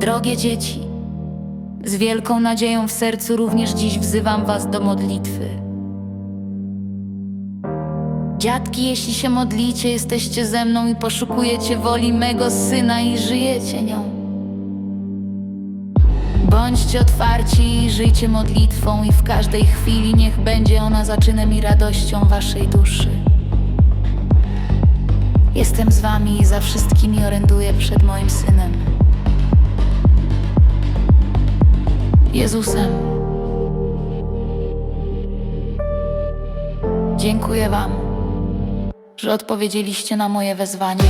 Drogie dzieci, z wielką nadzieją w sercu również dziś wzywam was do modlitwy. Dziadki, jeśli się modlicie, jesteście ze mną i poszukujecie woli mego syna i żyjecie nią. Bądźcie otwarci i żyjcie modlitwą i w każdej chwili niech będzie ona zaczynem i radością waszej duszy. Jestem z wami i za wszystkimi oręduję przed moim synem. Jezusem. Dziękuję wam, że odpowiedzieliście na moje wezwanie.